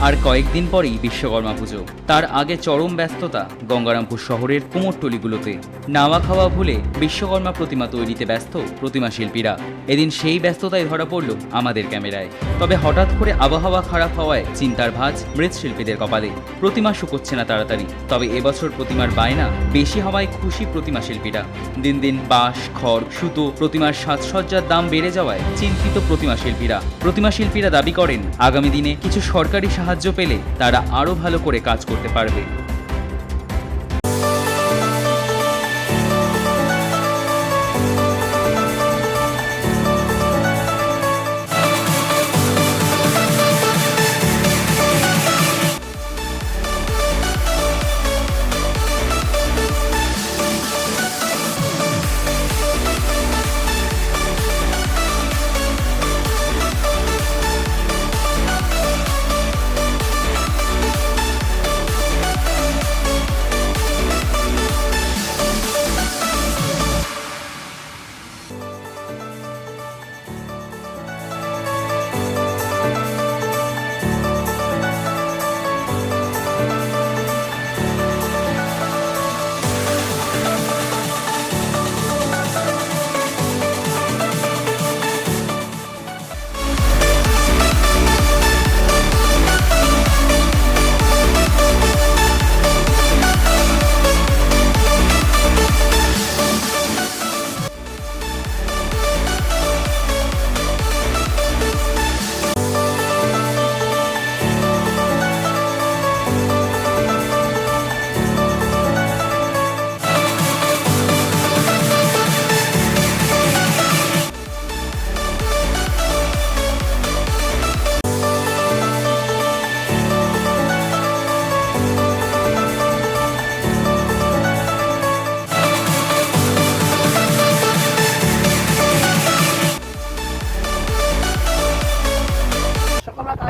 আর কয়েকদিন পরেই বিশ্বকর্মা পুজো। তার আগে চরম ব্যস্ততা গঙ্গারামপুর শহরের কুমোরটলিগুলোতে নাওয়া খাওয়া ভুলে বিশ্বকর্মা প্রতিমা তৈরিতে ব্যস্ত প্রতিমা শিল্পীরা। এদিন সেই ব্যস্ততায় ধরা পড়ল আমাদের ক্যামেরায়। তবে হঠাৎ করে আবহাওয়া খারাপ হওয়ায় চিন্তার ভাঁজ মৃৎশিল্পীদের কপালে। প্রতিমা শুকোচ্ছে না তাড়াতাড়ি, তবে এবছর প্রতিমার বায়না বেশি হওয়ায় খুশি প্রতিমা শিল্পীরা। দিন দিন বাঁশ, খড়, সুতো প্রতিমার সাজসজ্জার দাম বেড়ে যাওয়ায় চিন্তিত প্রতিমা শিল্পীরা। প্রতিমা শিল্পীরা দাবি করেন, আগামী দিনে কিছু সরকারি পেলে তারা আরও ভালো করে কাজ করতে পারবে।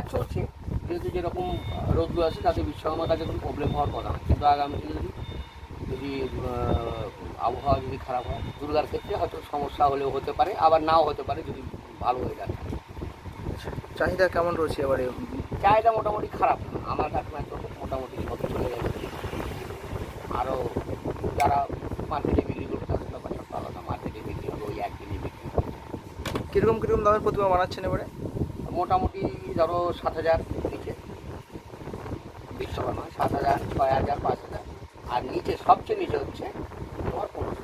কাজ চলছে যেহেতু যেরকম রোদ্দু আছে তাতে বিশ্বকর্মার কাছে কোনো প্রবলেম হওয়ার কথা না। কিন্তু আগামী দিনে যদি যদি আবহাওয়া যদি খারাপ হয় দুর্গার ক্ষেত্রে হয়তো সমস্যা হলেও হতে পারে আবার নাও হতে পারে যদি ভালো হয়ে যায়। চাহিদা কেমন রয়েছে এবারে? চাহিদা মোটামুটি খারাপ। না আমার কাছে তো মোটামুটি মতো চলে যাচ্ছে আরও যারা মার্কেটে বিক্রি করতে তাদের ব্যাপারটা তো আলাদা। মার্কেটে বিক্রি হবে ওই একদিনই বিক্রি হবে। কীরকম কীরকম দামের প্রতিমা বানাচ্ছেন এবারে? মোটামুটি ধরো সাত হাজার নিচে। বিশ্বকর্মা সাত হাজার ছয় হাজার পাঁচ হাজার। আর নিচে সবচেয়ে নিচে হচ্ছে তোমার পনেরো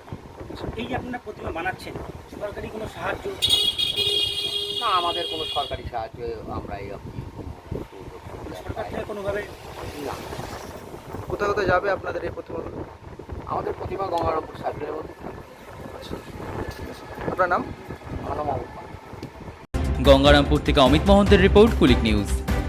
এই যে আপনারা প্রতিমা বানাচ্ছেন সরকারি কোনো সাহায্য? না আমাদের কোনো সরকারি সাহায্য আমরা এই সরকার থেকে কোনোভাবে? না। কোথায় কোথায় যাবে আপনাদের এই প্রতিমাগুলো আমাদের প্রতিমা গঙ্গারামপুর সার্কেলের মধ্যে আচ্ছা আপনার নাম? আমার নাম। গঙ্গারামপুর থেকে অমিত মহন্তের রিপোর্ট কুলিক নিউজ।